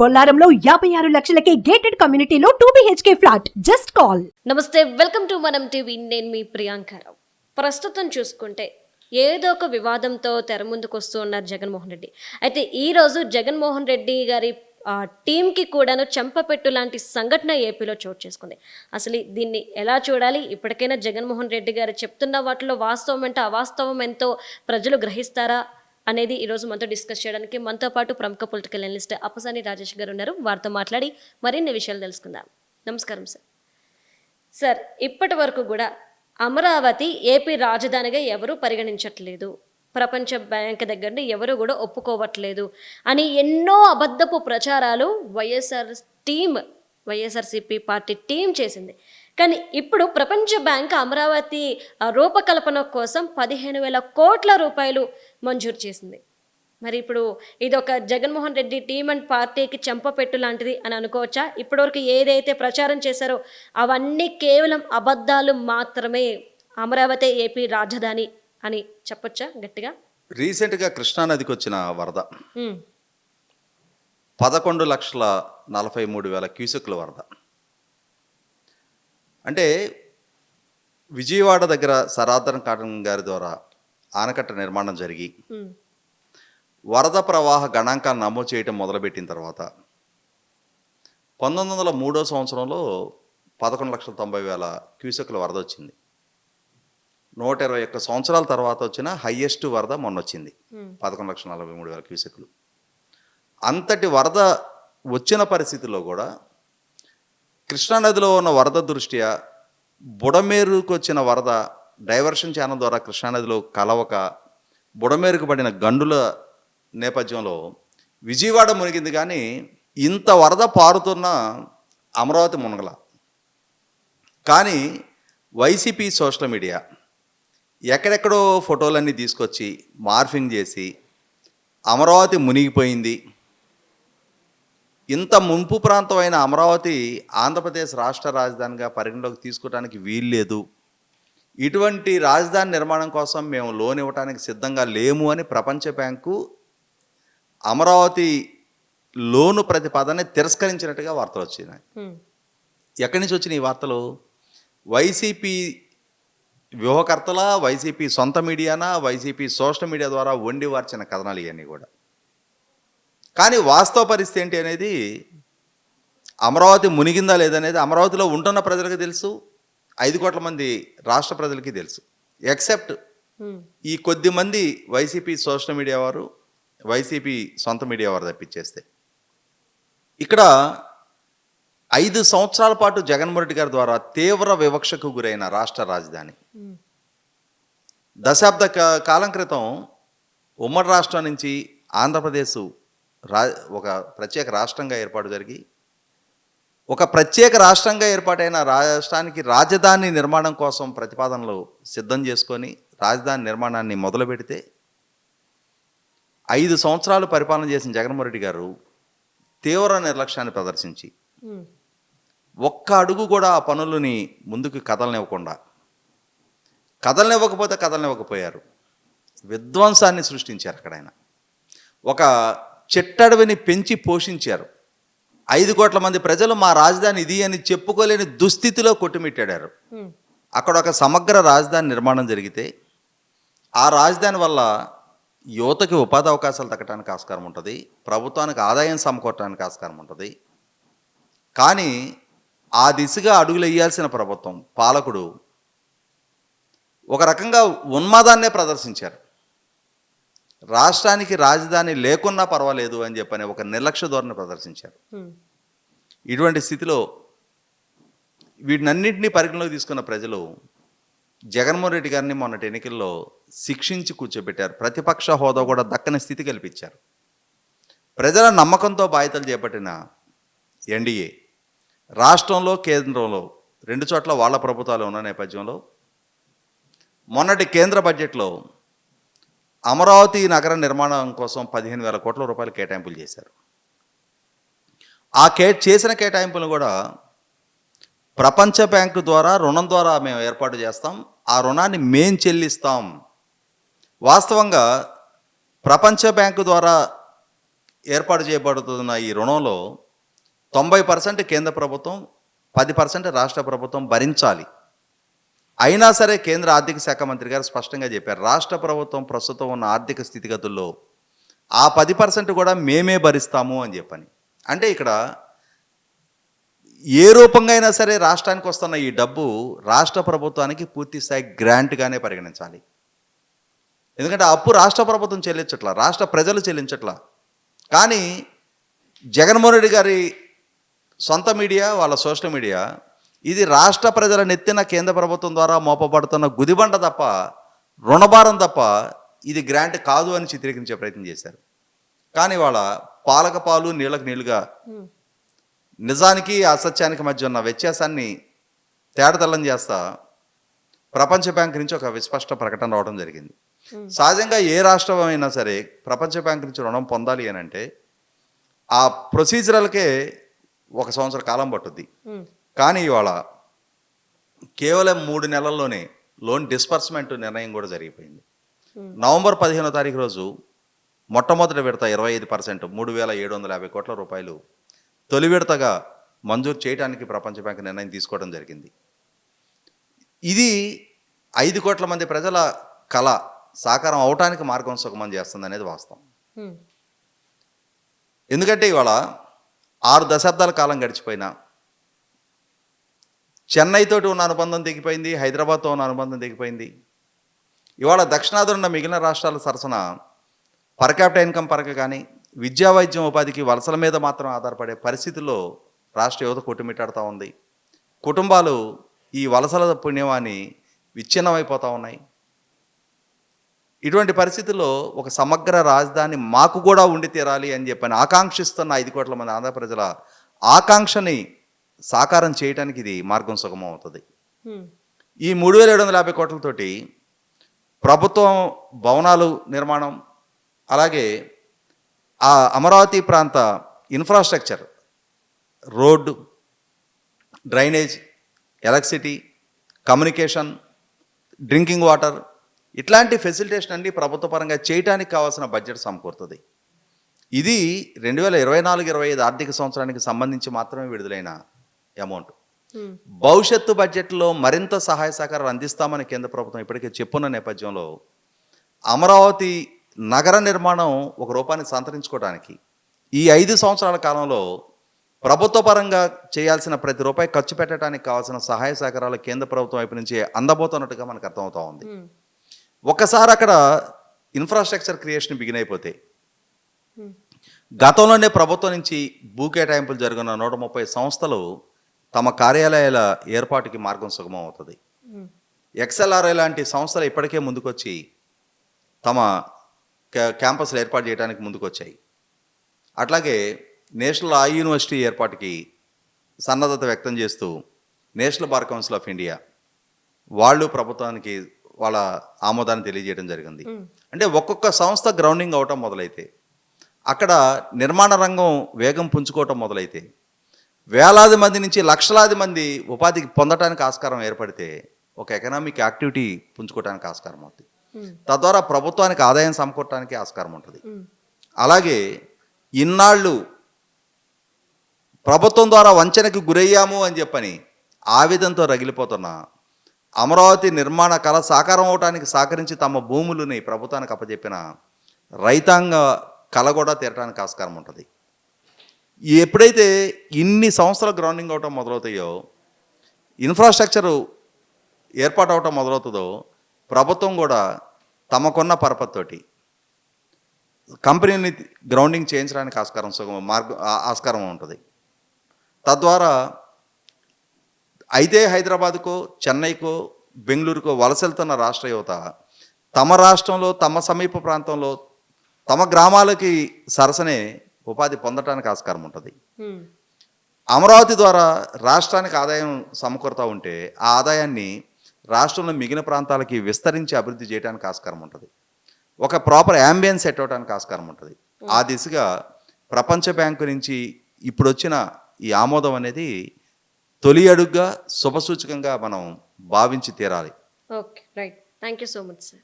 బొల్లారంలో యాభై ఆరు లక్షలకే గేటెడ్ కమ్యూనిటీలో two BHK flat just call నమస్తే వెల్కమ్ టు మనం టీవీ. నేను మీ ప్రియాంకారావు ప్రస్తుతం చూసుకుంటే ఏదో ఒక వివాదంతో తెర ముందుకు వస్తూ ఉన్నారు జగన్మోహన్ రెడ్డి. అయితే ఈరోజు జగన్మోహన్ రెడ్డి గారి టీంకి కూడాను చెంపపెట్టు లాంటి సంఘటన ఏపీలో చోటు చేసుకుంది. అసలు దీన్ని ఎలా చూడాలి? ఇప్పటికైనా జగన్మోహన్ రెడ్డి గారు చెప్తున్న వాటిలో వాస్తవం అంటే అవాస్తవం ఎంతో ప్రజలు గ్రహిస్తారా? అనేది ఈరోజు మనతో డిస్కస్ చేయడానికి మనతో పాటు ప్రముఖ పొలిటికల్ అనలిస్ట్ అప్పసాని రాజేష్ గారు ఉన్నారు. వారితో మాట్లాడి మరిన్ని విషయాలు తెలుసుకుందాం. నమస్కారం సార్ సార్ ఇప్పటి వరకు కూడా అమరావతి ఏపీ రాజధానిగా ఎవరూ పరిగణించట్లేదు. ప్రపంచ బ్యాంక్ దగ్గర ఎవరు కూడా ఒప్పుకోవట్లేదు అని ఎన్నో అబద్ధపు ప్రచారాలు YSR team YSRCP party team చేసింది. కానీ ఇప్పుడు ప్రపంచ బ్యాంక్ అమరావతి రూపకల్పన కోసం పదిహేను వేల కోట్ల రూపాయలు మంజూరు చేసింది. మరి ఇప్పుడు ఇది ఒక జగన్మోహన్ రెడ్డి టీం అండ్ పార్టీకి చెంపపెట్టు లాంటిది అని అనుకోవచ్చా? ఇప్పటివరకు ఏదైతే ప్రచారం చేశారో అవన్నీ కేవలం అబద్ధాలు మాత్రమే అమరావతి ఏపీ రాజధాని అని చెప్పొచ్చా గట్టిగా? రీసెంట్గా కృష్ణానదికి వచ్చిన వరద. పదకొండు లక్షల నలభై మూడు వేల క్యూసెక్ల వరద. అంటే విజయవాడ దగ్గర సరాధన్ కాటన్ గారి ద్వారా ఆనకట్ట నిర్మాణం జరిగి వరద ప్రవాహ గణాంకాలను నమోదు చేయటం మొదలుపెట్టిన తర్వాత పంతొమ్మిది వందల మూడో సంవత్సరంలో పదకొండు లక్షల తొంభై వేల క్యూసెక్ల వరద వచ్చింది. నూట ఇరవై ఒక్క సంవత్సరాల తర్వాత వచ్చిన హయ్యెస్ట్ వరద మొన్న వచ్చింది పదకొండు లక్షల నలభై మూడు వేల క్యూసెక్లు. అంతటి వరద వచ్చిన పరిస్థితుల్లో కూడా కృష్ణానదిలో ఉన్న వరద దృష్ట్యా బుడమేరుకు వచ్చిన వరద డైవర్షన్ ఛానల్ ద్వారా కృష్ణానదిలో కలవక బుడమేరుకు పడిన గండుల నేపథ్యంలో విజయవాడ మునిగింది కానీ ఇంత వరద పారుతున్న అమరావతి మునగల. కానీ వైసీపీ సోషల్ మీడియా ఎక్కడెక్కడో ఫోటోలన్నీ తీసుకొచ్చి మార్ఫింగ్ చేసి అమరావతి మునిగిపోయింది. ఇంత ముంపు ప్రాంతమైన అమరావతి ఆంధ్రప్రదేశ్ రాష్ట్ర రాజధానిగా పరిగణలోకి తీసుకోవడానికి వీల్లేదు. ఇటువంటి రాజధాని నిర్మాణం కోసం మేము లోన్ ఇవ్వడానికి సిద్ధంగా లేము అని ప్రపంచ బ్యాంకు అమరావతి లోను ప్రతిపాదనని తిరస్కరించినట్టుగా వార్తలు వచ్చినాయి. ఎక్కడి నుంచి వచ్చిన ఈ వార్తలు? వైసీపీ వ్యూహకర్తల వైసీపీ సొంత మీడియానా వైసీపీ సోషల్ మీడియా ద్వారా వండి వార్చిన కథనాలు ఇవన్నీ కూడా. కానీ వాస్తవ పరిస్థితి ఏంటి అనేది అమరావతి మునిగిందా లేదనేది అమరావతిలో ఉంటున్న ప్రజలకు తెలుసు ఐదు కోట్ల మంది రాష్ట్ర ప్రజలకి తెలుసు. ఎక్సెప్ట్ ఉమ్, ఈ కొద్ది మంది వైసీపీ సోషల్ మీడియా వారు వైసీపీ సొంత మీడియా వారు తప్పించేస్తే. ఇక్కడ ఐదు సంవత్సరాల పాటు జగన్మోహన్ రెడ్డి గారి ద్వారా తీవ్ర వివక్షకు గురైన రాష్ట్ర రాజధాని. ఉమ్, దశాబ్ద కాలం క్రితం ఉమ్మడి రాష్ట్రం నుంచి ఆంధ్రప్రదేశ్ రా ఒక ప్రత్యేక రాష్ట్రంగా ఏర్పాటు జరిగి ఒక ప్రత్యేక రాష్ట్రంగా ఏర్పాటైన రాష్ట్రానికి రాజధాని నిర్మాణం కోసం ప్రతిపాదనలు సిద్ధం చేసుకొని రాజధాని నిర్మాణాన్ని మొదలు పెడితే ఐదు సంవత్సరాలు పరిపాలన చేసిన జగన్మోహన్ రెడ్డి గారు తీవ్ర నిర్లక్ష్యాన్ని ప్రదర్శించి ఒక్క అడుగు కూడా ఆ పనులని ముందుకు కదలనివ్వకుండా కదలనివ్వకపోతే కదలనివ్వకపోయారు. విధ్వంసాన్ని సృష్టించారు అక్కడ ఆయన ఒక చెట్టడవిని పెంచి పోషించారు. ఐదు కోట్ల మంది ప్రజలు మా రాజధాని ఇది అని చెప్పుకోలేని దుస్థితిలో కొట్టుమిట్టాడారు. అక్కడ ఒక సమగ్ర రాజధాని నిర్మాణం జరిగితే ఆ రాజధాని వల్ల యువతకి ఉపాధి అవకాశాలు తగ్గడానికి ఆస్కారం ఉంటుంది ప్రభుత్వానికి ఆదాయం సమకూరటానికి ఆస్కారం ఉంటుంది. కానీ ఆ దిశగా అడుగులు వేయాల్సిన ప్రభుత్వం పాలకుడు ఒక రకంగా ఉన్మాదాన్నే ప్రదర్శించారు. రాష్ట్రానికి రాజధాని లేకున్నా పర్వాలేదు అని చెప్పని ఒక నిర్లక్ష్య ధోరణి ప్రదర్శించారు. ఇటువంటి స్థితిలో వీటినన్నింటినీ పరిగణలోకి తీసుకున్న ప్రజలు జగన్మోహన్ రెడ్డి గారిని మొన్నటి ఎన్నికల్లో శిక్షించి కూర్చోబెట్టారు. ప్రతిపక్ష హోదా కూడా దక్కని స్థితి కల్పించారు. ప్రజల నమ్మకంతో బాధ్యతలు చేపట్టిన ఎన్డీఏ రాష్ట్రంలో కేంద్రంలో రెండు చోట్ల వాళ్ళ ప్రభుత్వాలు ఉన్న నేపథ్యంలో మొన్నటి కేంద్ర బడ్జెట్లో అమరావతి నగర నిర్మాణం కోసం పదిహేను వేల కోట్ల రూపాయలు కేటాయింపులు చేశారు. ఆ కే చేసిన కేటాయింపులు కూడా ప్రపంచ బ్యాంకు ద్వారా రుణం ద్వారా మేము ఏర్పాటు చేస్తాం. ఆ రుణాన్ని మేం చెల్లిస్తాం. వాస్తవంగా ప్రపంచ బ్యాంకు ద్వారా ఏర్పాటు చేయబడుతున్న ఈ రుణంలో తొంభై పర్సెంట్ కేంద్ర ప్రభుత్వం పది పర్సెంట్ రాష్ట్ర ప్రభుత్వం భరించాలి. అయినా సరే కేంద్ర ఆర్థిక శాఖ మంత్రి గారు స్పష్టంగా చెప్పారు. రాష్ట్ర ప్రభుత్వం ప్రస్తుతం ఉన్న ఆర్థిక స్థితిగతుల్లో ఆ పది పర్సెంట్ కూడా మేమే భరిస్తాము అని చెప్పని. అంటే ఇక్కడ ఏ రూపంగా అయినా సరే రాష్ట్రానికి వస్తున్న ఈ డబ్బు రాష్ట్ర ప్రభుత్వానికి పూర్తి స్థాయి గ్రాంట్గానే పరిగణించాలి. ఎందుకంటే అప్పు రాష్ట్ర ప్రభుత్వం చెల్లించట్లా రాష్ట్ర ప్రజలు చెల్లించట్లా. కానీ జగన్మోహన్ రెడ్డి గారి సొంత మీడియా వాళ్ళ సోషల్ మీడియా ఇది రాష్ట్ర ప్రజల నెత్తిన కేంద్ర ప్రభుత్వం ద్వారా మోపబడుతున్న గుదిబండ తప్ప రుణభారం తప్ప ఇది గ్రాంట్ కాదు అని చిత్రీకరించే ప్రయత్నం చేశారు. కానీ వాళ్ళ పాలక పాలు నీళ్ళకు నీళ్ళుగా నిజానికి అసత్యానికి మధ్య ఉన్న వ్యత్యాసాన్ని తేడతల్లం చేస్తా ప్రపంచ బ్యాంక్ నుంచి ఒక విస్పష్ట ప్రకటన రావడం జరిగింది. సహజంగా ఏ రాష్ట్రం అయినా సరే ప్రపంచ బ్యాంక్ నుంచి రుణం పొందాలి అని అంటే ఆ ప్రొసీజరల్కే ఒక సంవత్సర కాలం పట్టుద్ది. కానీ ఇవాళ కేవలం మూడు నెలల్లోనే లోన్ డిస్పర్స్మెంట్ నిర్ణయం కూడా జరిగిపోయింది. నవంబర్ పదిహేనో తారీఖు రోజు మొట్టమొదటి విడత ఇరవై ఐదు పర్సెంట్ మూడు వేల ఏడు వందల యాభై కోట్ల రూపాయలు తొలి విడతగా మంజూరు చేయడానికి ప్రపంచ బ్యాంక్ నిర్ణయం తీసుకోవడం జరిగింది. ఇది ఐదు కోట్ల మంది ప్రజల కళ సాకారం అవటానికి మార్గం సుగమం చేస్తుంది అనేది వాస్తవం. ఉమ్, ఎందుకంటే ఇవాళ ఆరు దశాబ్దాల కాలం గడిచిపోయినా చెన్నైతోటి ఉన్న అనుబంధం తెగిపోయింది హైదరాబాద్తో ఉన్న అనుబంధం తెగిపోయింది. ఇవాళ దక్షిణాదిన ఉన్న మిగిలిన రాష్ట్రాల సరసన పర్ క్యాపిటల్ ఇన్కమ్ పరక కానీ విద్యా వైద్యం ఉపాధికి వలసల మీద మాత్రం ఆధారపడే పరిస్థితుల్లో రాష్ట్ర యువత కొట్టుమిట్టాడుతూ ఉంది. కుటుంబాలు ఈ వలసల పుణ్యమాన్ని విచ్ఛిన్నమైపోతూ ఉన్నాయి. ఇటువంటి పరిస్థితుల్లో ఒక సమగ్ర రాజధాని మాకు కూడా ఉండి తీరాలి అని చెప్పని ఆకాంక్షిస్తున్న ఐదు కోట్ల మంది ఆంధ్ర ప్రజల ఆకాంక్షని సాకారం చేయడానికి ఇది మార్గం సుగమం అవుతుంది. ఈ మూడు వేల ఏడు వందల యాభై కోట్లతోటి ప్రభుత్వం భవనాలు నిర్మాణం అలాగే ఆ అమరావతి ప్రాంత infrastructure road drainage electricity communication drinking water ఇట్లాంటి ఫెసిలిటేషన్ అన్ని ప్రభుత్వ పరంగా చేయడానికి కావాల్సిన బడ్జెట్ సమకూరుతుంది. ఇది రెండు వేల ఇరవై నాలుగు ఇరవై ఐదు ఆర్థిక సంవత్సరానికి సంబంధించి మాత్రమే విడుదలైన అమౌంట్. భవిష్యత్తు బడ్జెట్లో మరింత సహాయ సహకారాలు అందిస్తామని కేంద్ర ప్రభుత్వం ఇప్పటికే చెప్పున్న నేపథ్యంలో అమరావతి నగర నిర్మాణం ఒక రూపాన్ని సంతరించుకోవడానికి ఈ ఐదు సంవత్సరాల కాలంలో ప్రభుత్వ పరంగా చేయాల్సిన ప్రతి రూపాయి ఖర్చు పెట్టడానికి కావాల్సిన సహాయ సహకారాలు కేంద్ర ప్రభుత్వం వైపు నుంచి అందబోతున్నట్టుగా మనకు అర్థమవుతా ఉంది. ఉమ్, ఒక్కసారి అక్కడ ఇన్ఫ్రాస్ట్రక్చర్ క్రియేషన్ బిగిన్ అయిపోతే గతంలోనే ప్రభుత్వం నుంచి భూ కేటాయింపులు జరిగిన నూట ముప్పై సంస్థలు తమ కార్యాలయాల ఏర్పాటుకి మార్గం సుగమం అవుతుంది ఎక్స్ఎల్ఆర్ఐ లాంటి సంస్థలు ఇప్పటికే ముందుకొచ్చి తమ క్యా- క్యాంపస్లు ఏర్పాటు చేయడానికి ముందుకొచ్చాయి. అట్లాగే నేషనల్ ఆ యూనివర్సిటీ ఏర్పాటుకి సన్నద్ధత వ్యక్తం చేస్తూ national bar council of India వాళ్ళు ప్రభుత్వానికి వాళ్ళ ఆమోదాన్ని తెలియజేయడం జరిగింది. అంటే ఒక్కొక్క సంస్థ గ్రౌండింగ్ అవటం మొదలైతే అక్కడ నిర్మాణ రంగం వేగం పుంజుకోవటం మొదలైతే వేలాది మంది నుంచి లక్షలాది మంది ఉపాధికి పొందటానికి ఆస్కారం ఏర్పడితే ఒక ఎకనామిక్ యాక్టివిటీ పుంజుకోవడానికి ఆస్కారం అవుతుంది తద్వారా ప్రభుత్వానికి ఆదాయం సమకూరటానికి ఆస్కారం ఉంటుంది. అలాగే ఇన్నాళ్ళు ప్రభుత్వం ద్వారా వంచనకి గురయ్యాము అని చెప్పని ఆవేదనతో రగిలిపోతున్న అమరావతి నిర్మాణ కళ సాకారం అవటానికి సహకరించి తమ భూములని ప్రభుత్వానికి అప్పచెప్పిన రైతాంగ కళ కూడా తీరటానికి ఆస్కారం ఉంటుంది. ఎప్పుడైతే ఇన్ని సంవత్సరాలు గ్రౌండింగ్ అవటం మొదలవుతాయో ఇన్ఫ్రాస్ట్రక్చరు ఏర్పాటు అవటం మొదలవుతుందో ప్రభుత్వం కూడా తమకున్న పరపతితోటి కంపెనీని గ్రౌండింగ్ చేయించడానికి ఆస్కారం సుగమ మార్గం ఆస్కారం ఉంటుంది. తద్వారా అయితే హైదరాబాద్కో చెన్నైకో బెంగళూరుకో వలస వెళ్తున్న రాష్ట్ర యువత తమ రాష్ట్రంలో తమ సమీప ప్రాంతంలో తమ గ్రామాలకి సరసనే ఉపాధి పొందటానికి ఆస్కారం ఉంటుంది. అమరావతి ద్వారా రాష్ట్రానికి ఆదాయం సమకూరుతూ ఉంటే ఆ ఆదాయాన్ని రాష్ట్రంలో మిగిలిన ప్రాంతాలకి విస్తరించి అభివృద్ధి చేయడానికి ఆస్కారం ఉంటుంది. ఒక ప్రాపర్ యాంబియన్స్ సెట్ అవడానికి ఆస్కారం ఉంటుంది. ఆ దిశగా ప్రపంచ బ్యాంకు నుంచి ఇప్పుడు వచ్చిన ఈ ఆమోదం అనేది తొలి అడుగ్గా శుభసూచకంగా మనం భావించి తీరాలి. Okay right. Thank you so much sir.